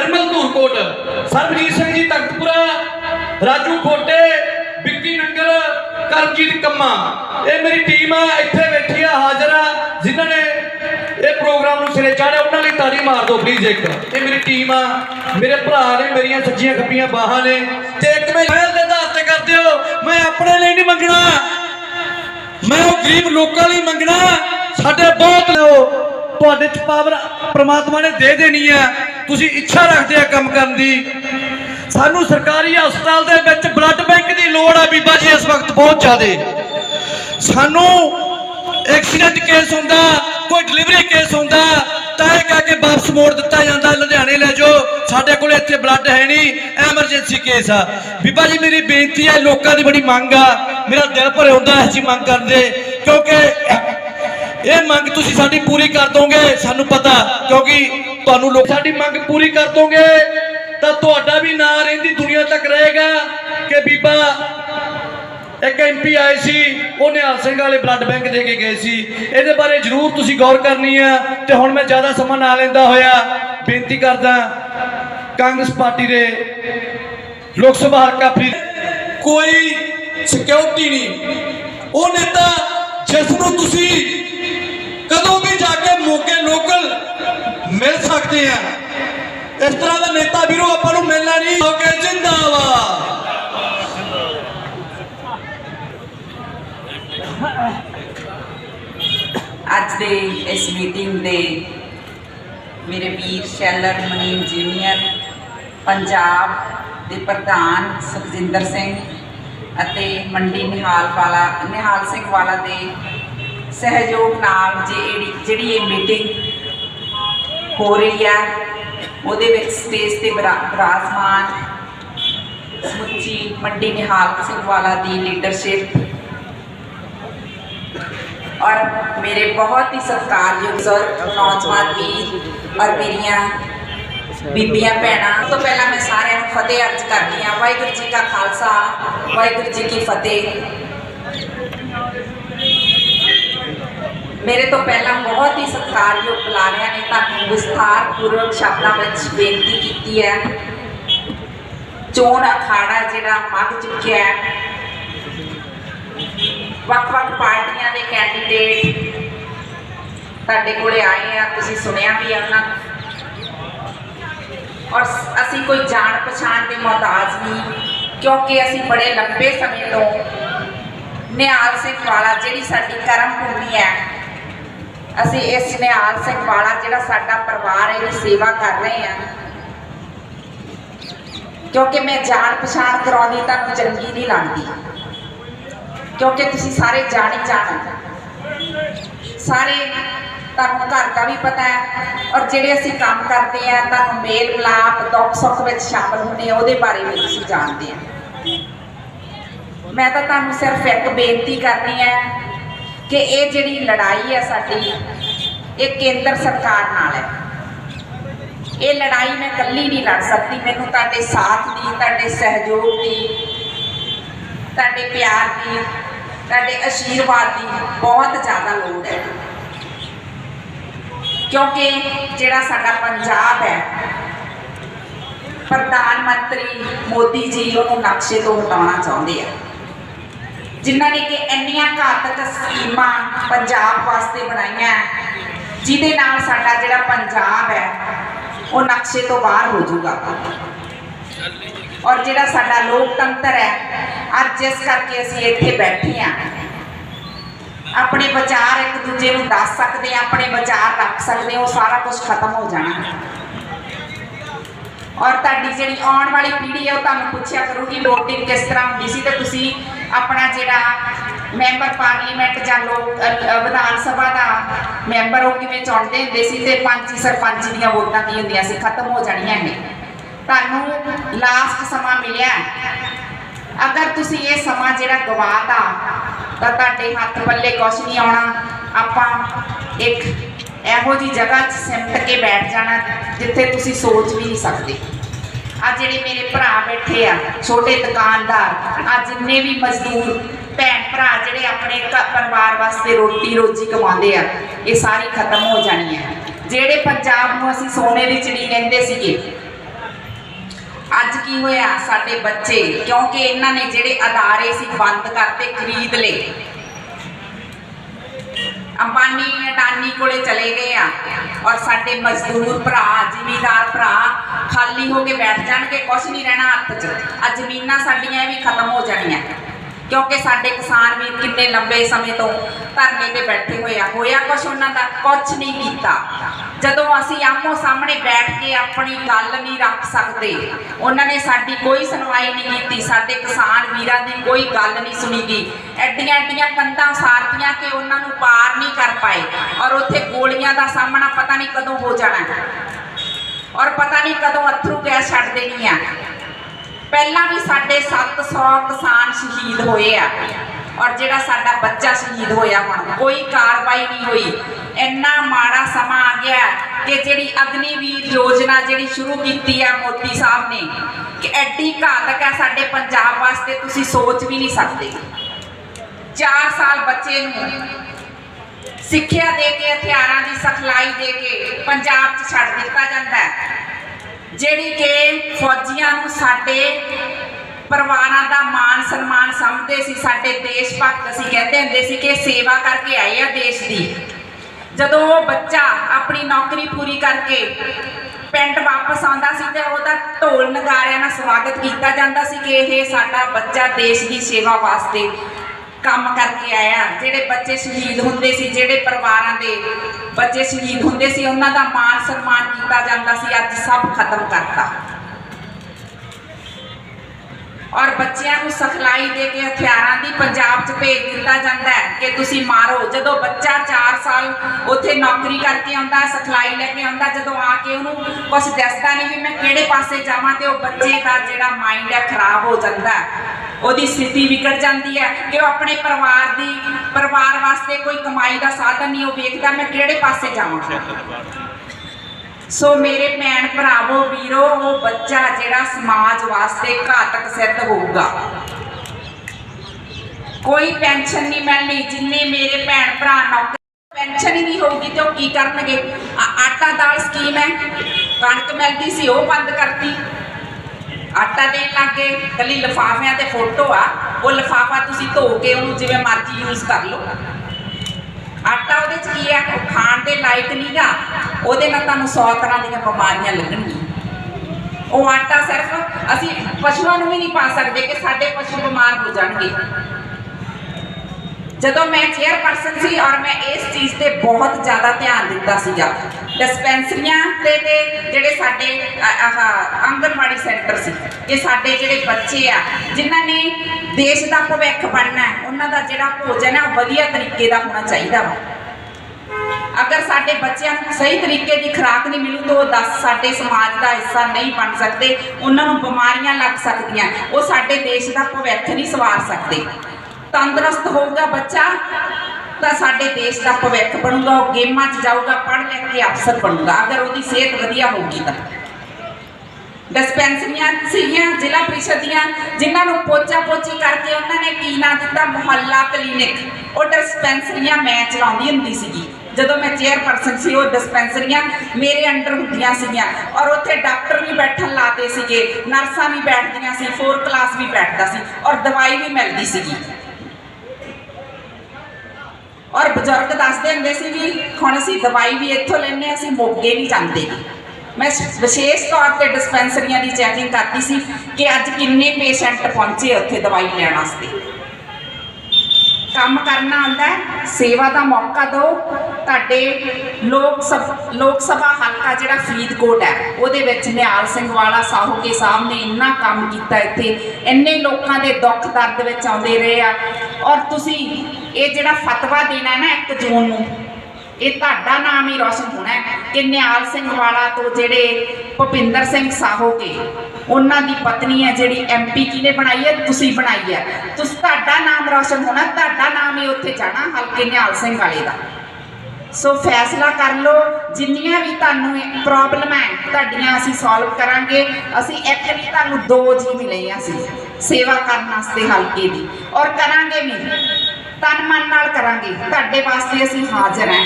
ਨਿਰਮਲ ਧੂਰਕੋਟ ਸਰਬਜੀਤ ਸਿੰਘ ਜੀ ਤਖਤਪੁਰਾ, ਰਾਜੂ ਖੋਟੇ, ਵਿੱਕੀ ਨੰਗਲ, ਕਰਮਜੀਤ ਕੰਮਾ। ਇਹ ਮੇਰੀ ਟੀਮ ਆ, ਇੱਥੇ ਬੈਠੀ ਆ, ਹਾਜ਼ਰ ਆ, ਜਿਨ੍ਹਾਂ ਨੇ ਇਹ ਪ੍ਰੋਗਰਾਮ ਨੂੰ ਸਿਰੇ ਚਾੜਿਆ, ਉਹਨਾਂ ਲਈ ਤਾੜੀ ਮਾਰ ਦਿਓ ਪਲੀਜ਼ ਇੱਕ। ਇਹ ਮੇਰੀ ਟੀਮ ਆ, ਮੇਰੇ ਭਰਾ ਨੇ, ਮੇਰੀਆਂ ਸੱਜੀਆਂ ਖੱਬੀਆਂ ਬਾਹਾਂ ਨੇ। ਤੇ ਇੱਕ ਮੈਂ ਪਹਿਲ ਦੇ ਆਧਾਰ ਤੇ ਕਰਦੇ ਹੋ, ਮੈਂ ਆਪਣੇ ਲਈ ਨਹੀਂ ਮੰਗਣਾ। ਮੈਂ ਉਹ ਗਰੀਬ ਲੋਕਾਂ ਲਈ ਮੰਗਣਾ, ਸਾਡੇ ਬਹੁਤ ਲੋ ਤੁਹਾਡੇ ਚ ਪਾਵਰ ਪ੍ਰਮਾਤਮਾ ਨੇ ਦੇ ਦੇਣੀ ਹੈ ਤੁਸੀਂ ਇੱਛਾ ਰੱਖਦੇ ਆ ਕੰਮ ਕਰਨ ਦੀ। ਸਾਨੂੰ ਸਰਕਾਰੀ ਹਸਪਤਾਲ ਦੇ ਵਿੱਚ ਬਲੱਡ ਬੈਂਕ ਦੀ ਲੋੜ ਆ ਬੀਬਾ ਜੀ ਇਸ ਵਕਤ ਬਹੁਤ ਜ਼ਿਆਦੇ। ਸਾਨੂੰ ਐਕਸੀਡੈਂਟ ਕੇਸ ਹੁੰਦਾ, ਕੋਈ ਡਿਲੀਵਰੀ ਕੇਸ ਹੁੰਦਾ, ਤਾਂ ਇਹ ਕਹਿ ਕੇ ਵਾਪਸ ਮੋੜ ਦਿੱਤਾ ਜਾਂਦਾ, ਲੁਧਿਆਣੇ ਲੈ ਜਾਓ। ਸਾਡੇ ਕੋਲ ਇੱਥੇ ਬਲੱਡ ਹੈ ਨਹੀਂ ਐਮਰਜੈਂਸੀ ਕੇਸ ਆ। ਬੀਬਾ ਜੀ, ਮੇਰੀ ਬੇਨਤੀ ਹੈ, ਲੋਕਾਂ ਦੀ ਬੜੀ ਮੰਗ ਆ। ਮੇਰਾ ਦਿਲ ਭਰੇ ਹੁੰਦਾ ਹੈ ਜੀ ਮੰਗ ਕਰਦੇ ਕਿਉਂਕਿ ਇਹ ਮੰਗ ਤੁਸੀਂ ਸਾਡੀ ਪੂਰੀ ਕਰ ਦੋਗੇ, ਸਾਨੂੰ ਪਤਾ, ਕਿਉਂਕਿ ਤੁਹਾਨੂੰ ਲੋਕ ਸਾਡੀ ਮੰਗ ਪੂਰੀ ਕਰ ਦੋਗੇ, ਤਾਂ ਤੁਹਾਡਾ ਵੀ ਨਾਂ ਰਹਿੰਦੀ ਦੁਨੀਆ ਤੱਕ ਰਹੇਗਾ ਕਿ ਬੀਬਾ, ਇੱਕ ਐਮਪੀ ਆਏ ਸੀ ਉਹ ਨਿਹਾਲ ਸਿੰਘ ਵਾਲੇ ਬਲੱਡ ਬੈਂਕ ਦੇ ਕੇ ਗਏ ਸੀ। ਇਹਦੇ ਬਾਰੇ ਜ਼ਰੂਰ ਤੁਸੀਂ ਗੌਰ ਕਰਨੀ ਆ, ਤੇ ਹੁਣ ਮੈਂ ਜ਼ਿਆਦਾ ਸਮਾਂ ਨਾ ਲੈਂਦਾ ਹੋਇਆ, ਬੇਨਤੀ ਕਰਦਾ, ਕਾਂਗਰਸ ਪਾਰਟੀ ਦੇ ਲੋਕ ਸਭਾ ਹਲਕਾ ਫਰੀਦ ਕੋਈ ਸਿਕਿਉਰਿਟੀ ਨਹੀਂ। ਉਹ ਨੇਤਾ ਜਿਸ ਨੂੰ ਤੁਸੀਂ ਕਦੋਂ ਵੀ ਜਾ ਕੇ ਮੋਗੇ ਲੋਕਲ ਮਿਲ ਸਕਦੇ ਆ। ਇਸ ਤਰ੍ਹਾਂ ਦਾ ਨੇਤਾ ਵੀਰੋ, ਆਪਾਂ ਨੂੰ ਮਿਲਣਾ ਨਹੀਂ। ਹੋ ਜਿੰਦਾਬਾਦ। ਅੱਜ ਦੇ ਇਸ ਮੀਟਿੰਗ ਦੇ ਮੇਰੇ ਵੀਰ ਸ਼ੈਲਰ ਮਨੀਮ ਜੂਨੀਅਰ, ਪੰਜਾਬ ਦੇ ਪ੍ਰਧਾਨ ਸੁਖਜਿੰਦਰ ਸਿੰਘ ਅਤੇ ਮੰਡੀ ਨਿਹਾਲ ਵਾਲਾ ਨਿਹਾਲ ਸਿੰਘ ਵਾਲਾ ਦੇ ਸਹਿਯੋਗ ਨਾਲ ਜਿਹੜੀ ਜਿਹੜੀ ਇਹ ਮੀਟਿੰਗ ਹੋ ਰਹੀ ਹੈ। ਉਹਦੇ ਵਿੱਚ ਸਟੇਜ ਤੇ ਬਿਰਾ- ਬਿਰਾਜਮਾਨ ਸਮੁੱਚੀ ਮੰਡੀ ਨਿਹਾਲ ਸਿੰਘ ਵਾਲਾ ਦੀ ਲੀਡਰਸ਼ਿਪ ਔਰ ਮੇਰੇ ਬਹੁਤ ਹੀ ਸਤਿਕਾਰਯੋਗ ਸਰ, ਨੌਜਵਾਨ ਵੀਰ ਔਰ ਮੇਰੀਆਂ ਬੀਬੀਆਂ ਭੈਣਾਂ। ਸਭ ਤੋਂ ਪਹਿਲਾਂ ਮੈਂ ਸਾਰਿਆਂ ਨੂੰ ਫਤਿਹ ਅਰਜ਼ ਕਰਦੀ ਹਾਂ। ਵਾਹਿਗੁਰੂ ਜੀ ਕਾ ਖਾਲਸਾ, ਵਾਹਿਗੁਰੂ ਜੀ ਕੀ ਫਤਿਹ। ਮੇਰੇ ਤੋਂ ਪਹਿਲਾਂ ਬਹੁਤ ਹੀ ਸਤਿਕਾਰਯੋਗ ਬੁਲਾਰਿਆਂ ਨੇ ਤੁਹਾਨੂੰ ਵਿਸਥਾਰ ਪੂਰਵਕ ਸ਼ਬਦਾਂ ਵਿੱਚ ਬੇਨਤੀ ਕੀਤੀ ਹੈ। ਚੋਣ ਅਖਾੜਾ ਜਿਹੜਾ ਮੰਗ ਚੁੱਕਿਆ ਹੈ। ਵੱਖ-ਵੱਖ ਪਾਰਟੀਆਂ ਦੇ ਕੈਂਡੀਡੇਟ ਤੁਹਾਡੇ ਕੋਲੇ ਆਏ ਆ, ਤੁਸੀਂ ਸੁਣਿਆ ਵੀ ਆ ਉਹਨਾਂ ਔਰ ਅਸੀਂ ਕੋਈ ਜਾਣ ਪਛਾਣ ਦੇ ਮੁਹਤਾਜ ਨਹੀਂ, ਕਿਉਂਕਿ ਅਸੀਂ ਬੜੇ ਲੰਬੇ ਸਮੇਂ ਤੋਂ ਨਿਹਾਲ ਸਿੰਘ ਵਾਲਾ ਜਿਹੜੀ ਸਾਡੀ ਕਰਮ ਭੂਮੀ ਹੈ ਅਸੀਂ ਇਸ ਨਿਹਾਲ ਸਿੰਘ ਵਾਲਾ ਜਿਹੜਾ ਸਾਡਾ ਪਰਿਵਾਰ ਹੈ, ਇਹਦੀ ਸੇਵਾ ਕਰ ਰਹੇ ਹਾਂ। ਕਿਉਂਕਿ ਮੈਂ ਜਾਣ ਪਛਾਣ ਕਰਾਉਂਦੀ ਤਾਂ ਚੰਗੀ ਨਹੀਂ ਲੱਗਦੀ। ਕਿਉਂਕਿ ਤੁਸੀਂ ਸਾਰੇ ਜਾਣ ਹੀ ਜਾਣ। ਸਾਰੇ ਤੁਹਾਨੂੰ ਘਰ ਦਾ ਵੀ ਪਤਾ ਹੈ ਔਰ ਜਿਹੜੇ ਅਸੀਂ ਕੰਮ ਕਰਦੇ ਆ ਤੁਹਾਨੂੰ ਮੇਲ ਮਿਲਾਪ, ਦੁੱਖ ਸੁੱਖ ਵਿੱਚ ਸ਼ਾਮਲ ਹੁੰਦੇ ਉਹਦੇ ਬਾਰੇ ਵੀ ਤੁਸੀਂ ਜਾਣਦੇ ਆ ਮੈਂ ਤਾਂ ਤੁਹਾਨੂੰ ਸਿਰਫ ਇੱਕ ਬੇਨਤੀ ਕਰਨੀ ਹੈ ਕਿ ਇਹ ਜਿਹੜੀ ਲੜਾਈ ਹੈ ਸਾਡੀ, ਇਹ ਕੇਂਦਰ ਸਰਕਾਰ ਨਾਲ ਹੈ। ਇਹ ਲੜਾਈ ਮੈਂ ਇਕੱਲੀ ਨਹੀਂ ਲੜ ਸਕਦੀ। ਮੈਨੂੰ ਤੁਹਾਡੇ ਸਾਥ ਦੀ, ਤੁਹਾਡੇ ਸਹਿਯੋਗ ਦੀ, ਤੁਹਾਡੇ ਪਿਆਰ ਦੀ, ਤੁਹਾਡੇ ਆਸ਼ੀਰਵਾਦ ਦੀ ਬਹੁਤ ਜ਼ਿਆਦਾ ਲੋੜ ਹੈ। ਕਿਉਂਕਿ ਜਿਹੜਾ ਸਾਡਾ ਪੰਜਾਬ ਹੈ, ਪ੍ਰਧਾਨ ਮੰਤਰੀ ਮੋਦੀ ਜੀ ਉਹਨੂੰ ਨਕਸ਼ੇ ਤੋਂ ਹਟਾਉਣਾ ਚਾਹੁੰਦੇ ਆ। ਜਿਨ੍ਹਾਂ ਨੇ ਕਿ ਇੰਨੀਆਂ ਘਾਤਕ ਸਕੀਮਾਂ ਪੰਜਾਬ ਵਾਸਤੇ ਬਣਾਈਆਂ। ਜਿਹਦੇ ਨਾਲ ਸਾਡਾ ਜਿਹੜਾ ਪੰਜਾਬ ਹੈ, ਉਹ ਨਕਸ਼ੇ ਤੋਂ ਬਾਹਰ ਹੋ ਜਾਊਗਾ। ਔਰ ਜਿਹੜਾ ਸਾਡਾ ਲੋਕਤੰਤਰ ਹੈ, ਅੱਜ ਜਿਸ ਕਰਕੇ ਅਸੀਂ ਇੱਥੇ ਬੈਠੇ ਆ ਆਪਣੇ ਵਿਚਾਰ ਇੱਕ ਦੂਜੇ ਨੂੰ ਦੱਸ ਸਕਦੇ ਆ ਆਪਣੇ ਵਿਚਾਰ ਰੱਖ ਸਕਦੇ ਆ ਉਹ ਸਾਰਾ ਕੁਝ ਖਤਮ ਹੋ ਜਾਣਾ। ਔਰ ਤੁਹਾਡੀ ਜਿਹੜੀ ਆਉਣ ਵਾਲੀ ਪੀੜ੍ਹੀ ਹੈ, ਉਹ ਤੁਹਾਨੂੰ ਪੁੱਛਿਆ ਕਰੂਗੀ, VOTING ਕਿਸ ਤਰ੍ਹਾਂ ਹੁੰਦੀ ਸੀ? ਤੇ ਤੁਸੀਂ ਆਪਣਾ ਜਿਹੜਾ ਮੈਂਬਰ ਪਾਰਲੀਮੈਂਟ ਜਾਂ ਲੋਕ ਵਿਧਾਨ ਸਭਾ ਦਾ ਮੈਂਬਰ ਉਹ ਕਿਵੇਂ ਚੁਣਦੇ ਹੁੰਦੇ ਸੀ? ਤੇ ਪੰਚੀ ਸਰਪੰਚ ਦੀਆਂ ਵੋਟਾਂ ਕੀ ਹੁੰਦੀਆਂ ਸੀ? ਖਤਮ ਹੋ ਜਾਣੀਆਂ ਨੇ। ਤੁਹਾਨੂੰ ਲਾਸਟ ਸਮਾਂ ਮਿਲਿਆ ਅਗਰ ਤੁਸੀਂ ਇਹ ਸਮਾਂ ਜਿਹੜਾ ਗਵਾਤਾ ਤਾਂ ਤੁਹਾਡੇ ਹੱਥ ਪੱਲੇ ਕੁਛ ਨਹੀਂ ਆਉਣਾ। ਆਪਾਂ ਇੱਕ ਇਹੋ ਜੀ ਜਗ੍ਹਾ 'ਚ ਸਿਮਟ ਕੇ ਬੈਠ ਜਾਣਾ ਜਿੱਥੇ ਤੁਸੀਂ ਸੋਚ ਵੀ ਨਹੀਂ ਸਕਦੇ। ਆ ਜਿਹੜੇ ਮੇਰੇ ਭਰਾ ਬੈਠੇ ਆ, ਛੋਟੇ ਦੁਕਾਨਦਾਰ, ਆ ਜਿੰਨੇ ਵੀ ਮਜ਼ਦੂਰ, ਭੈਣ ਭਰਾ ਜਿਹੜੇ ਆਪਣੇ ਘ- ਪਰਿਵਾਰ ਵਾਸਤੇ ਰੋਟੀ ਰੋਜੀ ਕਮਾਉਂਦੇ ਆ, ਇਹ ਸਾਰੀ ਖਤਮ ਹੋ ਜਾਣੀ ਹੈ। ਜਿਹੜੇ ਪੰਜਾਬ ਨੂੰ ਅਸੀਂ ਸੋਨੇ ਦੀ ਚਿੜੀ ਕਹਿੰਦੇ ਸੀਗੇ, ਅੱਜ ਕੀ ਹੋਇਆ ਸਾਡੇ ਬੱਚੇ, ਕਿਉਂਕਿ ਇਹਨਾਂ ਨੇ ਜਿਹੜੇ ਅਦਾਰੇ ਸੀ ਬੰਦ ਕਰਤੇ, ਖਰੀਦ ਲਏ। ਅੰਬਾਨੀ ਅਡਾਨੀ ਕੋਲੇ ਚਲੇ ਗਏ ਆ। ਔਰ ਸਾਡੇ ਮਜ਼ਦੂਰ ਭਰਾ, ਜ਼ਿਮੀਦਾਰ ਭਰਾ ਖਾਲੀ ਹੋ ਕੇ ਬੈਠ ਜਾਣਗੇ, ਕੁਛ ਨਹੀਂ ਰਹਿਣਾ ਹੱਥ 'ਚ। ਆ ਜ਼ਮੀਨਾਂ ਸਾਡੀਆਂ ਇਹ ਵੀ ਖਤਮ ਹੋ ਜਾਣੀਆਂ। ਕਿਉਂਕਿ ਸਾਡੇ ਕਿਸਾਨ ਵੀ ਕਿੰਨੇ ਲੰਬੇ ਸਮੇਂ ਤੋਂ ਧਰਨੇ ਤੇ ਬੈਠੇ ਹੋਏ ਆ। ਹੋਇਆ ਕੁਛ ਉਹਨਾਂ ਦਾ? ਕੁਛ ਨਹੀਂ ਕੀਤਾ। ਜਦੋਂ ਅਸੀਂ ਆਪੋ ਸਾਹਮਣੇ ਬੈਠ ਕੇ ਆਪਣੀ ਗੱਲ ਨਹੀਂ ਰੱਖ ਸਕਦੇ, ਉਹਨਾਂ ਨੇ ਸਾਡੀ ਕੋਈ ਸੁਣਵਾਈ ਨਹੀਂ ਕੀਤੀ, ਸਾਡੇ ਕਿਸਾਨ ਵੀਰਾਂ ਦੀ ਕੋਈ ਗੱਲ ਨਹੀਂ ਸੁਣੀ ਗਈ ਐਡੀਆਂ ਐਡੀਆਂ ਕੰਧਾਂ ਸਾਰਤੀਆਂ ਕਿ ਉਹਨਾਂ ਨੂੰ ਪਾਰ ਨਹੀਂ ਕਰ ਪਾਏ ਔਰ ਉੱਥੇ ਗੋਲੀਆਂ ਦਾ ਸਾਹਮਣਾ ਪਤਾ ਨਹੀਂ ਕਦੋਂ ਹੋ ਜਾਣਾ। ਔਰ ਪਤਾ ਨਹੀਂ ਕਦੋਂ ਅਥਰੂ ਗੈਸ ਛੱਡ ਦੇਣੀ ਆ। ਪਹਿਲਾਂ ਵੀ ਸਾਡੇ 700 ਕਿਸਾਨ ਸ਼ਹੀਦ ਹੋਏ ਆ। ਔਰ ਜਿਹੜਾ ਸਾਡਾ ਬੱਚਾ ਸ਼ਹੀਦ ਹੋਇਆ ਹੁਣ, ਕੋਈ ਕਾਰਵਾਈ ਨਹੀਂ ਹੋਈ। ਇੰਨਾ ਮਾੜਾ ਸਮਾਂ ਆ ਗਿਆ ਕਿ ਜਿਹੜੀ ਅਗਨੀਵੀਰ ਯੋਜਨਾ ਜਿਹੜੀ ਸ਼ੁਰੂ ਕੀਤੀ ਆ ਮੋਦੀ ਸਾਹਿਬ ਨੇ, ਕਿ ਐਡੀ ਘਾਤਕ ਹੈ ਸਾਡੇ ਪੰਜਾਬ ਵਾਸਤੇ, ਤੁਸੀਂ ਸੋਚ ਵੀ ਨਹੀਂ ਸਕਦੇ। 4 ਸਾਲ ਬੱਚੇ ਨੂੰ ਸਿੱਖਿਆ ਦੇ ਕੇ, ਹਥਿਆਰਾਂ ਦੀ ਸਿਖਲਾਈ ਦੇ ਕੇ ਪੰਜਾਬ 'ਚ ਛੱਡ ਦਿੱਤਾ ਜਾਂਦਾ ਹੈ। ਜਿਹੜੀ ਕਿ ਫੌਜੀਆਂ ਨੂੰ ਸਾਡੇ ਪਰਿਵਾਰਾਂ ਦਾ ਮਾਣ, ਸਨਮਾਨ ਸਮਝਦੇ ਸੀ, ਸਾਡੇ ਦੇਸ਼ ਭਗਤ ਅਸੀਂ ਕਹਿੰਦੇ ਹੁੰਦੇ ਸੀ ਕਿ ਸੇਵਾ ਕਰਕੇ ਆਏ ਆ ਦੇਸ਼ ਦੀ। ਜਦੋਂ ਉਹ ਬੱਚਾ ਆਪਣੀ ਨੌਕਰੀ ਪੂਰੀ ਕਰਕੇ ਪਿੰਡ ਵਾਪਸ ਆਉਂਦਾ ਸੀ ਤੇ ਉਹਦਾ ਢੋਲ ਨਗਾਰਿਆਂ ਨਾਲ ਸਵਾਗਤ ਕੀਤਾ ਜਾਂਦਾ ਸੀ ਕਿ ਇਹ ਸਾਡਾ ਬੱਚਾ ਦੇਸ਼ ਦੀ ਸੇਵਾ ਵਾਸਤੇ ਕੰਮ ਕਰਕੇ ਆਇਆ। ਜਿਹੜੇ ਬੱਚੇ ਸ਼ਹੀਦ ਹੁੰਦੇ ਸੀ, ਜਿਹੜੇ ਪਰਿਵਾਰਾਂ ਦੇ ਬੱਚੇ ਸ਼ਹੀਦ ਹੁੰਦੇ ਸੀ, ਉਹਨਾਂ ਦਾ ਮਾਣ ਸਨਮਾਨ ਕੀਤਾ ਜਾਂਦਾ ਸੀ, ਅੱਜ ਸਭ ਖਤਮ ਕਰਤਾ। ਔਰ ਬੱਚਿਆਂ ਨੂੰ ਸਿਖਲਾਈ ਦੇ ਕੇ ਹਥਿਆਰਾਂ ਦੀ ਪੰਜਾਬ 'ਚ ਭੇਜ ਦਿੱਤਾ ਜਾਂਦਾ ਹੈ ਕਿ ਤੁਸੀਂ ਮਾਰੋ। ਜਦੋਂ ਬੱਚਾ 4 ਸਾਲ ਉੱਥੇ ਨੌਕਰੀ ਕਰਕੇ ਆਉਂਦਾ, ਸਿਖਲਾਈ ਲੈ ਕੇ ਆਉਂਦਾ, ਜਦੋਂ ਆ ਕੇ ਉਹਨੂੰ ਕੁਝ ਦੱਸਦਾ ਨਹੀਂ ਵੀ ਮੈਂ ਕਿਹੜੇ ਪਾਸੇ ਜਾਵਾਂ ਤੇ ਉਹ ਬੱਚੇ ਦਾ ਜਿਹੜਾ ਮਾਈਂਡ ਹੈ, ਖਰਾਬ ਹੋ ਜਾਂਦਾ ਹੈ। ਉਹਦੀ ਸਥਿਤੀ ਵਿਗੜ ਜਾਂਦੀ ਹੈ ਕਿ ਉਹ ਆਪਣੇ ਪਰਿਵਾਰ ਦੀ, ਪਰਿਵਾਰ ਵਾਸਤੇ ਕੋਈ ਕਮਾਈ ਦਾ ਸਾਧਨ ਨਹੀਂ, ਉਹ ਵੇਖਦਾ, ਮੈਂ ਕਿਹੜੇ ਪਾਸੇ ਜਾਵਾਂ? ਸੋ ਮੇਰੇ ਭੈਣ ਭਰਾਵੋ, ਵੀਰੋ, ਉਹ ਬੱਚਾ ਜਿਹੜਾ ਸਮਾਜ ਵਾਸਤੇ ਘਾਤਕ ਸਿੱਧ ਹੋਊਗਾ। ਕੋਈ ਪੈਨਸ਼ਨ ਨਹੀਂ ਮਿਲਣੀ, ਜਿੰਨੇ ਮੇਰੇ ਭੈਣ ਭਰਾ ਨੌਕਰੀ, ਪੈਨਸ਼ਨ ਹੀ ਨਹੀਂ ਹੋਊਗੀ ਤੇ ਉਹ ਕੀ ਕਰਨਗੇ? ਆਟਾ ਦਾਲ ਸਕੀਮ ਹੈ। ਕਣਕ ਮਿਲਦੀ ਸੀ, ਉਹ ਬੰਦ ਕਰਤੀ। ਆਟਾ ਦੇਣ ਲੱਗੇ ਕੱਲੀ ਲਿਫਾਫਿਆਂ ਤੇ ਫੋਟੋ ਆ, ਉਹ ਲਿਫਾਫਾ ਤੁਸੀਂ ਧੋ ਕੇ ਉਹਨੂੰ ਜਿਵੇਂ ਮਰਜ਼ੀ ਯੂਜ਼ ਕਰ ਲਓ। ਆਟਾ ਉਹਦੇ ਚ ਕੀ ਹੈ ਖਾਣ ਦੇ ਲਾਇਕ ਨਹੀਂਗਾ ਉਹਦੇ ਨਾਲ ਤੁਹਾਨੂੰ 100 ਤਰ੍ਹਾਂ ਦੀਆਂ ਬਿਮਾਰੀਆਂ ਲੱਗਣਗੀਆਂ। ਉਹ ਆਟਾ ਸਿਰਫ ਅਸੀਂ ਪਸ਼ੂਆਂ ਨੂੰ ਵੀ ਨਹੀਂ ਪਾ ਸਕਦੇ ਕਿ ਸਾਡੇ ਪਸ਼ੂ ਬਿਮਾਰ ਹੋ ਜਾਣਗੇ। ਜਦੋਂ ਮੈਂ ਚੇਅਰਪਰਸਨ ਸੀ ਔਰ ਮੈਂ ਇਸ ਚੀਜ਼ ਤੇ ਬਹੁਤ ਜ਼ਿਆਦਾ ਧਿਆਨ ਦਿੱਤਾ ਸੀਗਾ ਡਿਸਪੈਂਸਰੀਆਂ ਤੇ ਤੇ ਜਿਹੜੇ ਸਾਡੇ ਆਹ, ਆਂਗਨਵਾੜੀ ਸੈਂਟਰ ਸੀ। ਇਹ ਸਾਡੇ ਜਿਹੜੇ ਬੱਚੇ ਆ, ਜਿਨ੍ਹਾਂ ਨੇ ਦੇਸ਼ ਦਾ ਭਵਿੱਖ ਬਣਨਾ ਹੈ, ਉਹਨਾਂ ਦਾ ਜਿਹੜਾ ਭੋਜਨ ਹੈ ਉਹ ਵਧੀਆ ਤਰੀਕੇ ਦਾ ਹੋਣਾ ਚਾਹੀਦਾ ਵਾ। ਅਗਰ ਸਾਡੇ ਬੱਚਿਆਂ ਨੂੰ ਸਹੀ ਤਰੀਕੇ ਦੀ ਖੁਰਾਕ ਨਹੀਂ ਮਿਲੂ, ਤਾਂ ਉਹ ਦੱਸ ਸਾਡੇ ਸਮਾਜ ਦਾ ਹਿੱਸਾ ਨਹੀਂ ਬਣ ਸਕਦੇ, ਉਹਨਾਂ ਨੂੰ ਬਿਮਾਰੀਆਂ ਲੱਗ ਸਕਦੀਆਂ, ਉਹ ਸਾਡੇ ਦੇਸ਼ ਦਾ ਭਵਿੱਖ ਨਹੀਂ ਸਵਾਰ ਸਕਦੇ। ਤੰਦਰੁਸਤ ਹੋਊਗਾ ਬੱਚਾ ਤਾਂ ਸਾਡੇ ਦੇਸ਼ ਦਾ ਭਵਿੱਖ ਬਣੂਗਾ, ਉਹ ਗੇਮਾਂ 'ਚ ਜਾਊਗਾ, ਪੜ੍ਹ ਲਿਖ ਕੇ ਅਫਸਰ ਬਣੂਗਾ। ਅਗਰ ਉਹਦੀ ਸਿਹਤ ਵਧੀਆ ਹੋਊਗੀ ਤਾਂ। ਡਿਸਪੈਂਸਰੀਆਂ ਸੀਗੀਆਂ, ਜ਼ਿਲ੍ਹਾ ਪ੍ਰੀਸ਼ਦ ਦੀਆਂ, ਜਿਨ੍ਹਾਂ ਨੂੰ ਪੋਚਾ ਪੋਚੀ ਕਰਕੇ ਉਹਨਾਂ ਨੇ ਕੀ ਨਾਂ ਦਿੱਤਾ? ਮੁਹੱਲਾ ਕਲੀਨਿਕ। ਉਹ ਡਿਸਪੈਂਸਰੀਆਂ ਮੈਂ ਚਲਾਉਂਦੀ ਹੁੰਦੀ ਸੀਗੀ। ਜਦੋਂ ਮੈਂ ਚੇਅਰਪਰਸਨ ਸੀ, ਉਹ ਡਿਸਪੈਂਸਰੀਆਂ ਮੇਰੇ ਅੰਡਰ ਹੁੰਦੀਆਂ ਸੀਗੀਆਂ। ਔਰ ਉੱਥੇ ਡਾਕਟਰ ਵੀ ਬੈਠਣ ਲਾਤੇ ਸੀਗੇ, ਨਰਸਾਂ ਵੀ ਬੈਠਦੀਆਂ ਸੀ, ਫੋਰ ਕਲਾਸ ਵੀ ਬੈਠਦਾ ਸੀ, ਔਰ ਦਵਾਈ ਵੀ ਮਿਲਦੀ ਸੀਗੀ। ਔਰ ਬਜ਼ੁਰਗ ਦੱਸਦੇ ਹੁੰਦੇ ਸੀ ਵੀ ਹੁਣ ਅਸੀਂ ਦਵਾਈ ਵੀ ਇੱਥੋਂ ਲੈਂਦੇ ਹਾਂ, ਅਸੀਂ ਮੋਗੇ ਨਹੀਂ ਜਾਂਦੇ। ਮੈਂ ਵਿਸ਼ੇਸ਼ ਤੌਰ ਤੇ ਡਿਸਪੈਂਸਰੀਆਂ ਦੀ ਚੈਕਿੰਗ ਕਰਦੀ ਸੀ ਕਿ ਅੱਜ ਕਿੰਨੇ ਪੇਸ਼ੈਂਟ ਪਹੁੰਚੇ ਉੱਥੇ ਦਵਾਈ ਲੈਣ ਵਾਸਤੇ। ਕੰਮ ਕਰਨਾ ਆਉਂਦਾ ਸੇਵਾ ਦਾ ਮੌਕਾ ਦਿਓ। ਤੁਹਾਡੇ ਲੋਕ ਸਭ, ਲੋਕ ਸਭਾ ਹਲਕਾ ਜਿਹੜਾ ਫਰੀਦਕੋਟ ਹੈ, ਉਹਦੇ ਵਿੱਚ ਨਿਹਾਲ ਸਿੰਘ ਵਾਲਾ ਸਾਹੂਕੇ ਸਾਹਿਬ ਨੇ ਇੰਨਾ ਕੰਮ ਕੀਤਾ ਇੱਥੇ। ਇੰਨੇ ਲੋਕਾਂ ਦੇ ਦੁੱਖ ਦਰਦ ਵਿੱਚ ਆਉਂਦੇ ਰਹੇ ਆ। ਔਰ ਤੁਸੀਂ ਇਹ ਜਿਹੜਾ ਫਤਵਾ ਦੇਣਾ ਹੈ ਨਾ 1 ਜੂਨ ਨੂੰ, ਇਹ ਤੁਹਾਡਾ ਨਾਮ ਹੀ ਰੌਸ਼ਨ ਹੋਣਾ ਹੈ ਕਿ ਨਿਹਾਲ ਸਿੰਘ ਵਾਲਾ ਤੋਂ ਜਿਹੜੇ ਭੁਪਿੰਦਰ ਸਿੰਘ ਸਾਹੋਕੇ ਉਹਨਾਂ ਦੀ ਪਤਨੀ ਹੈ ਜਿਹੜੀ ਐਮਪੀ ਕਿਹਨੇ ਬਣਾਈ ਹੈ, ਤੁਸੀਂ ਬਣਾਈ ਹੈ। ਤੁਸੀਂ, ਤੁਹਾਡਾ ਨਾਮ ਰੌਸ਼ਨ ਹੋਣਾ, ਤੁਹਾਡਾ ਨਾਮ ਹੀ ਉੱਥੇ ਜਾਣਾ, ਹਲਕੇ ਨਿਹਾਲ ਸਿੰਘ ਵਾਲੇ ਦਾ। ਸੋ ਫੈਸਲਾ ਕਰ ਲਓ, ਜਿੰਨੀਆਂ ਵੀ ਤੁਹਾਨੂੰ ਪ੍ਰੋਬਲਮ ਹੈ, ਤੁਹਾਡੀਆਂ ਅਸੀਂ ਸੋਲਵ ਕਰਾਂਗੇ। ਅਸੀਂ ਇੱਕ ਨਹੀਂ, ਤੁਹਾਨੂੰ ਦੋ ਜੀ ਮਿਲੇ ਅਸੀਂ ਸੇਵਾ ਕਰਨ ਵਾਸਤੇ ਹਲਕੇ ਦੀ। ਔਰ ਕਰਾਂਗੇ ਵੀ, ਤਨ ਮਨ ਨਾਲ ਕਰਾਂਗੇ, ਤੁਹਾਡੇ ਵਾਸਤੇ ਅਸੀਂ ਹਾਜ਼ਰ ਹਾਂ।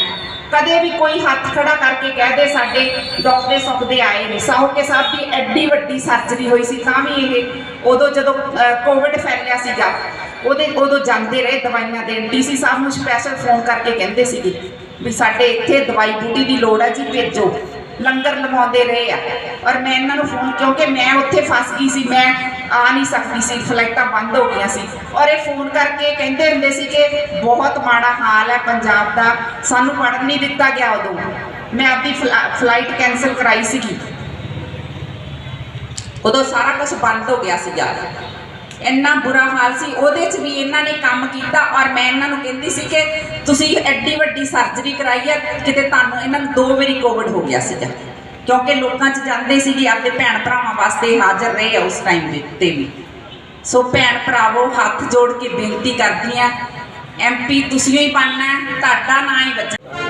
ਕਦੇ ਵੀ ਕੋਈ ਹੱਥ ਖੜਾ ਕਰਕੇ ਕਹਿ ਦੇ ਸਾਡੇ ਡਾਕਟਰ ਸੌਖਦੇ ਆਏ ਨੇ। ਸਾਹੋਕੇ ਸਾਹਿਬ ਦੀ ਐਡੀ ਵੱਡੀ ਸਰਜਰੀ ਹੋਈ ਸੀ, ਤਾਂ ਵੀ ਇਹ ਉਦੋਂ ਜਦੋਂ ਕੋਵਿਡ ਫੈਲਿਆ ਸੀਗਾ, ਉਹਦੇ ਉਦੋਂ ਜਾਂਦੇ ਰਹੇ ਦਵਾਈਆਂ ਦੇਣ। ਡੀਸੀ ਸਾਹਿਬ ਨੂੰ ਸਪੈਸ਼ਲ ਫੋਨ ਕਰਕੇ ਕਹਿੰਦੇ ਸੀਗੇ ਵੀ ਸਾਡੇ ਇੱਥੇ ਦਵਾਈ ਬੂਟੀ ਦੀ ਲੋੜ ਹੈ ਜੀ, ਭੇਜੋ। ਲੰਗਰ ਲਗਾਉਂਦੇ ਰਹੇ ਆ। ਔਰ ਮੈਂ ਇਹਨਾਂ ਨੂੰ ਫੋਨ ਕਿਉਂਕਿ ਮੈਂ ਉੱਥੇ ਫਸ ਗਈ ਸੀ, ਮੈਂ ਆ ਨਹੀਂ ਸਕਦੀ ਸੀ ਫਲਾਈਟਾਂ ਬੰਦ ਹੋ ਗਈਆਂ ਸੀ। ਔਰ ਇਹ ਫੋਨ ਕਰਕੇ ਕਹਿੰਦੇ ਹੁੰਦੇ ਸੀ ਕਿ ਬਹੁਤ ਮਾੜਾ ਹਾਲ ਹੈ ਪੰਜਾਬ ਦਾ, ਸਾਨੂੰ ਪੜਨ ਨਹੀਂ ਦਿੱਤਾ ਗਿਆ ਉਦੋਂ। ਮੈਂ ਆਪਦੀ ਫਲਾ- ਫਲਾਈਟ ਕੈਨਸਲ ਕਰਾਈ ਸੀਗੀ। ਉਦੋਂ ਸਾਰਾ ਕੁਝ ਬੰਦ ਹੋ ਗਿਆ ਸੀਗਾ ਇੰਨਾ ਬੁਰਾ ਹਾਲ ਸੀ, ਉਹਦੇ 'ਚ ਵੀ ਇਹਨਾਂ ਨੇ ਕੰਮ ਕੀਤਾ ਔਰ ਮੈਂ ਇਹਨਾਂ ਨੂੰ ਕਹਿੰਦੀ ਸੀ ਕਿ ਤੁਸੀਂ ਐਡੀ ਵੱਡੀ ਸਰਜਰੀ ਕਰਾਈ ਹੈ ਕਿਤੇ ਤੁਹਾਨੂੰ ਇਹਨਾਂ ਨੂੰ ਦੋ ਵਾਰੀ ਕੋਵਿਡ ਹੋ ਗਿਆ ਸੀਗਾ। ਕਿਉਂਕਿ ਲੋਕਾਂ 'ਚ ਜਾਂਦੇ ਸੀਗੇ ਆਪਣੇ ਭੈਣ ਭਰਾਵਾਂ ਵਾਸਤੇ ਹਾਜ਼ਰ ਰਹੇ ਆ ਉਸ ਟਾਈਮ ਦੇ, ਤੇ ਵੀ। ਸੋ ਭੈਣ ਭਰਾਵੋ, ਹੱਥ ਜੋੜ ਕੇ ਬੇਨਤੀ ਕਰਦੀ ਆ ਐਮਪੀ ਤੁਸੀਂ ਹੀ ਬਣਨਾ, ਤੁਹਾਡਾ ਨਾਂ ਹੀ ਬੱਚਾ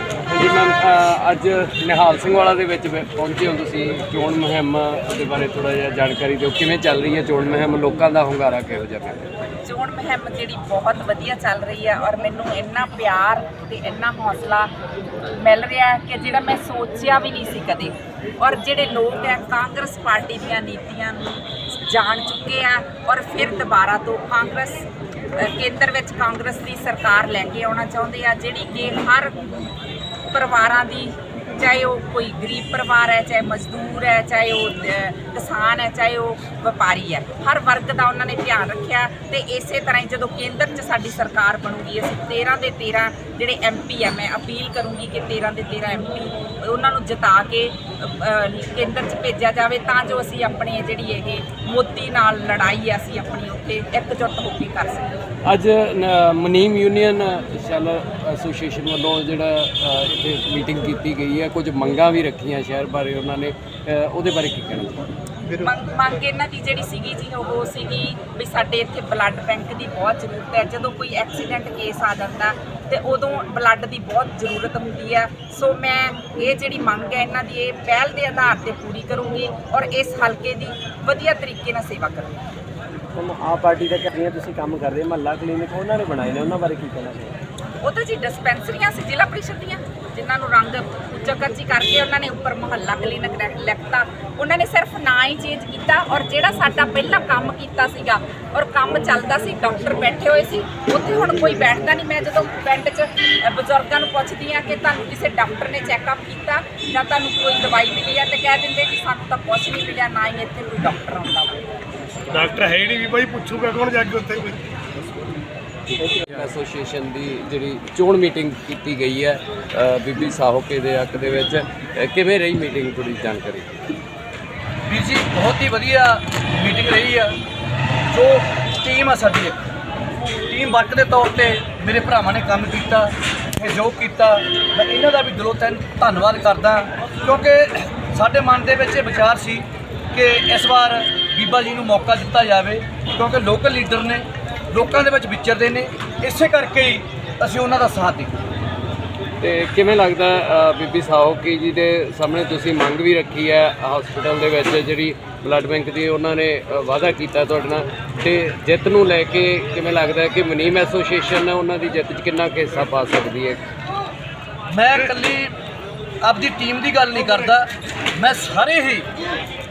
ਜੀ ਮੈਮ ਅੱਜ ਨਿਹਾਲ ਸਿੰਘ ਵਾਲਾ ਦੇ ਵਿੱਚ ਪਹੁੰਚੇ ਹੋ ਤੁਸੀਂ, ਚੋਣ ਮੁਹਿੰਮ ਦੇ ਬਾਰੇ ਥੋੜਾ ਜਿਹਾ ਜਾਣਕਾਰੀ ਦਿਓ। ਕਿਵੇਂ ਚੱਲ ਰਹੀ ਹੈ ਚੋਣ ਮੁਹਿੰਮ? ਲੋਕਾਂ ਦਾ ਹੁੰਗਾਰਾ ਕਿਹੋ ਜਿਹਾ ਹੈ ਚੋਣ ਮੁਹਿੰਮ ਜਿਹੜੀ ਬਹੁਤ ਵਧੀਆ ਚੱਲ ਰਹੀ ਹੈ ਔਰ ਮੈਨੂੰ ਇੰਨਾ ਪਿਆਰ ਤੇ ਇੰਨਾ ਹੌਸਲਾ ਮਿਲ ਰਿਹਾ ਹੈ ਕਿ ਜਿਹੜਾ ਮੈਂ ਸੋਚਿਆ ਵੀ ਨਹੀਂ ਸੀ ਕਦੇ। ਔਰ ਜਿਹੜੇ ਲੋਕ ਹੈ, ਕਾਂਗਰਸ ਪਾਰਟੀ ਦੀਆਂ ਨੀਤੀਆਂ ਨੂੰ ਜਾਣ ਚੁੱਕੇ ਆ ਔਰ ਫਿਰ ਦੁਬਾਰਾ ਤੋਂ ਕਾਂਗਰਸ ਕੇਂਦਰ ਵਿੱਚ ਕਾਂਗਰਸ ਦੀ ਸਰਕਾਰ ਲੈ ਕੇ ਆਉਣਾ ਚਾਹੁੰਦੇ ਆ, ਜਿਹੜੀ ਕਿ ਹਰ ਪਰਿਵਾਰਾਂ ਦੀ, ਚਾਹੇ ਉਹ ਕੋਈ ਗਰੀਬ ਪਰਿਵਾਰ ਹੈ, ਚਾਹੇ ਮਜ਼ਦੂਰ ਹੈ, ਚਾਹੇ ਉਹ ਕਿਸਾਨ ਹੈ, ਚਾਹੇ ਉਹ ਵਪਾਰੀ ਹੈ। ਹਰ ਵਰਗ ਦਾ ਉਹਨਾਂ ਨੇ ਧਿਆਨ ਰੱਖਿਆ ਤੇ ਇਸੇ ਤਰ੍ਹਾਂ ਹੀ ਜਦੋਂ ਕੇਂਦਰ 'ਚ ਸਾਡੀ ਸਰਕਾਰ ਬਣੂਗੀ, ਅਸੀਂ 13 ਦੇ 13 ਜਿਹੜੇ ਐਮਪੀ ਹੈ ਮੈਂ ਅਪੀਲ ਕਰੂੰਗੀ ਕਿ 13 ਦੇ 13 ਐਮਪੀ ਉਹਨਾਂ ਨੂੰ ਜਿਤਾ ਕੇ ਕੇਂਦਰ 'ਚ ਭੇਜਿਆ ਜਾਵੇ ਤਾਂ ਜੋ ਅਸੀਂ ਆਪਣੀ ਜਿਹੜੀ ਇਹ ਮੋਦੀ ਨਾਲ ਲੜਾਈ ਹੈ ਅਸੀਂ ਆਪਣੀ ਉੱਥੇ ਇਕਜੁੱਟ ਹੋ ਕੇ ਕਰ ਸਕੀਏ। ਅੱਜ ਮਨੀਮ ਯੂਨੀਅਨ ਸੈਲਰ ਐਸੋਸੀਏਸ਼ਨ ਵੱਲੋਂ ਜਿਹੜਾ ਇੱਥੇ ਮੀਟਿੰਗ ਕੀਤੀ ਗਈ ਹੈ ਕੁਝ ਮੰਗਾਂ ਵੀ ਰੱਖੀਆਂ ਸ਼ਹਿਰ ਬਾਰੇ ਉਹਨਾਂ ਨੇ ਉਹਦੇ ਬਾਰੇ ਕੀ ਕਹਿਣਾ ਚਾਹੁੰਦੇ ਮੰਗ ਮੰਗ ਇਹਨਾਂ ਦੀ ਜਿਹੜੀ ਸੀਗੀ ਜੀ ਉਹ ਸੀਗੀ ਵੀ ਸਾਡੇ ਇੱਥੇ ਬਲੱਡ ਬੈਂਕ ਦੀ ਬਹੁਤ ਜ਼ਰੂਰਤ ਹੈ ਜਦੋਂ ਕੋਈ ਐਕਸੀਡੈਂਟ ਕੇਸ ਆ ਜਾਂਦਾ ਤੇ ਉਦੋਂ ਬਲੱਡ ਦੀ ਬਹੁਤ ਜ਼ਰੂਰਤ ਹੁੰਦੀ ਹੈ। ਸੋ ਮੈਂ ਇਹ ਜਿਹੜੀ ਮੰਗ ਹੈ ਇਹਨਾਂ ਦੀ ਇਹ ਪਹਿਲ ਦੇ ਆਧਾਰ ਤੇ ਪੂਰੀ ਕਰੂੰਗੀ ਔਰ ਇਸ ਹਲਕੇ ਦੀ ਵਧੀਆ ਤਰੀਕੇ ਨਾਲ ਸੇਵਾ ਕਰੂੰਗੀ। ਆਪ ਪਾਰਟੀ ਦਾ ਕਹਿੰਦੇ ਤੁਸੀਂ ਕੰਮ ਕਰਦੇ ਮਹੱਲਾ ਕਲੀਨਿਕ ਉਹਨਾਂ ਨੇ ਬਣਾਏ ਨੇ ਉਹਨਾਂ ਬਾਰੇ ਕੀ ਕਹਿਣਾ ਚਾਹੁੰਦੇ ਉਹ ਤਾਂ ਜੀ ਡਿਸਪੈਂਸਰੀਆਂ ਸੀ ਜ਼ਿਲ੍ਹਾ ਪ੍ਰੀਸ਼ਦ ਦੀਆਂ ਜਿਨ੍ਹਾਂ ਨੂੰ ਰੰਗ ਉੱਚਾ ਕਰਕੇ ਉਹਨਾਂ ਨੇ ਉੱਪਰ ਮੁਹੱਲਾ ਕਲੀਨਿਕ ਲਿਖਤਾ, ਉਹਨਾਂ ਨੇ ਸਿਰਫ ਨਾ ਹੀ ਚੇਂਜ ਕੀਤਾ ਔਰ ਜਿਹੜਾ ਸਾਡਾ ਪਹਿਲਾਂ ਕੰਮ ਕੀਤਾ ਸੀਗਾ ਔਰ ਕੰਮ ਚੱਲਦਾ ਸੀ ਡਾਕਟਰ ਬੈਠੇ ਹੋਏ ਸੀ, ਉੱਥੇ ਹੁਣ ਕੋਈ ਬੈਠਦਾ ਨਹੀਂ। ਮੈਂ ਜਦੋਂ ਪਿੰਡ 'ਚ ਬਜ਼ੁਰਗਾਂ ਨੂੰ ਪੁੱਛਦੀ ਆ ਕਿ ਤੁਹਾਨੂੰ ਕਿਸੇ ਡਾਕਟਰ ਨੇ ਚੈੱਕਅਪ ਕੀਤਾ ਜਾਂ ਤੁਹਾਨੂੰ ਕੋਈ ਦਵਾਈ ਮਿਲੀ ਆ ਤੇ ਕਹਿ ਦਿੰਦੇ ਕਿ ਸਾਨੂੰ ਤਾਂ ਕੁਛ ਨਹੀਂ ਮਿਲਿਆ, ਨਾ ਹੀ ਇੱਥੇ ਕੋਈ ਡਾਕਟਰ ਆਉਂਦਾ। ਵਾ ਡਾਕਟਰ ਹੈ ਨਹੀਂ ਵੀ ਭਾਈ ਪੁੱਛੂਗਾ ਕੌਣ ਜਾ ਕੇ ਉੱਥੇ ਕੋਈ? ਐਸੋਸੀਏਸ਼ਨ ਦੀ ਜਿਹੜੀ ਚੋਣ ਮੀਟਿੰਗ ਕੀਤੀ ਗਈ ਹੈ ਅ, ਬੀਬੀ ਸਾਹੋਕੇ ਦੇ ਹੱਕ ਦੇ ਵਿੱਚ ਅ, ਕਿਵੇਂ ਰਹੀ ਮੀਟਿੰਗ ਥੋੜੀ ਜਾਣਕਾਰੀ? ਵੀਰ ਜੀ ਬਹੁਤ ਹੀ ਵਧੀਆ ਮੀਟਿੰਗ ਰਹੀ ਆ। ਜੋ ਟੀਮ ਆ ਸਾਡੀ ਇੱਕ। ਟੀਮ ਵਰਕ ਦੇ ਤੌਰ ਤੇ ਮੇਰੇ ਭਰਾਵਾਂ ਨੇ ਕੰਮ ਕੀਤਾ ਸਹਿਯੋਗ ਕੀਤਾ। ਮੈਂ ਇਹਨਾਂ ਦਾ ਵੀ ਦਿਲੋਂ ਤੈਨ ਧੰਨਵਾਦ ਕਰਦਾ ਕਿਉਂਕਿ ਸਾਡੇ ਮਨ ਦੇ ਵਿੱਚ ਇਹ ਵਿਚਾਰ ਸੀ ਕਿ ਇਸ ਵਾਰ ਬੀਬਾ ਜੀ ਨੂੰ ਮੌਕਾ ਦਿੱਤਾ ਜਾਵੇ ਕਿਉਂਕਿ ਲੋਕਲ ਲੀਡਰ ਨੇ ਲੋਕਾਂ ਦੇ ਵਿੱਚ ਵਿਚਰਦੇ ਨੇ ਇਸੇ ਕਰਕੇ ਹੀ ਅਸੀਂ ਉਹਨਾਂ ਦਾ ਸਾਥ ਦਿੱਤਾ। ਤੇ ਕਿਵੇਂ ਲੱਗਦਾ ਅ, ਬੀਬੀ ਸਾਹੋਕੀ ਜੀ ਦੇ ਸਾਹਮਣੇ ਤੁਸੀਂ ਮੰਗ ਵੀ ਰੱਖੀ ਹੈ ਹਸਪੀਟਲ ਦੇ ਵਿੱਚ ਜਿਹੜੀ ਬਲੱਡ ਬੈਂਕ ਦੀ ਉਹਨਾਂ ਨੇ ਅ, ਵਾਅਦਾ ਕੀਤਾ ਤੁਹਾਡੇ ਨਾਲ? ਤੇ ਜਿੱਤ ਨੂੰ ਲੈ ਕੇ ਕਿਵੇਂ ਲੱਗਦਾ ਕਿ ਮਨੀਮ ਐਸੋਸੀਏਸ਼ਨ ਉਹਨਾਂ ਦੀ ਜਿੱਤ 'ਚ ਕਿੰਨਾ ਕੁ ਹਿੱਸਾ ਪਾ ਸਕਦੀ ਹੈ? ਮੈਂ ਇਕੱਲੀ ਆਪਦੀ ਟੀਮ ਦੀ ਗੱਲ ਨਹੀਂ ਕਰਦਾ। ਮੈਂ ਸਾਰੇ ਹੀ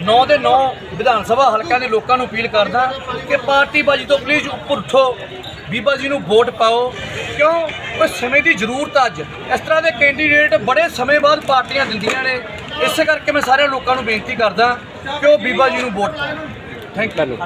9 ਦੇ 9 ਵਿਧਾਨ ਸਭਾ ਹਲਕਿਆਂ ਦੇ ਲੋਕਾਂ ਨੂੰ ਅਪੀਲ ਕਰਦਾ ਕਿ ਪਾਰਟੀ ਬਾਜੀ ਤੋਂ ਪਲੀਜ਼ ਉੱਪਰ ਉੱਠੋ। ਬੀਬਾ ਜੀ ਨੂੰ ਵੋਟ ਪਾਓ। ਕਿਉਂ? ਕੋਈ ਸਮੇਂ ਦੀ ਜ਼ਰੂਰਤ ਅੱਜ। ਇਸ ਤਰ੍ਹਾਂ ਦੇ ਕੈਂਡੀਡੇਟ ਬੜੇ ਸਮੇਂ ਬਾਅਦ ਪਾਰਟੀਆਂ ਦਿੰਦੀਆਂ ਨੇ। ਇਸੇ ਕਰਕੇ ਮੈਂ ਸਾਰੇ ਲੋਕਾਂ ਨੂੰ ਬੇਨਤੀ ਕਰਦਾ ਕਿ ਉਹ ਬੀਬਾ ਜੀ ਨੂੰ ਵੋਟ ਪਾਓ। Thank you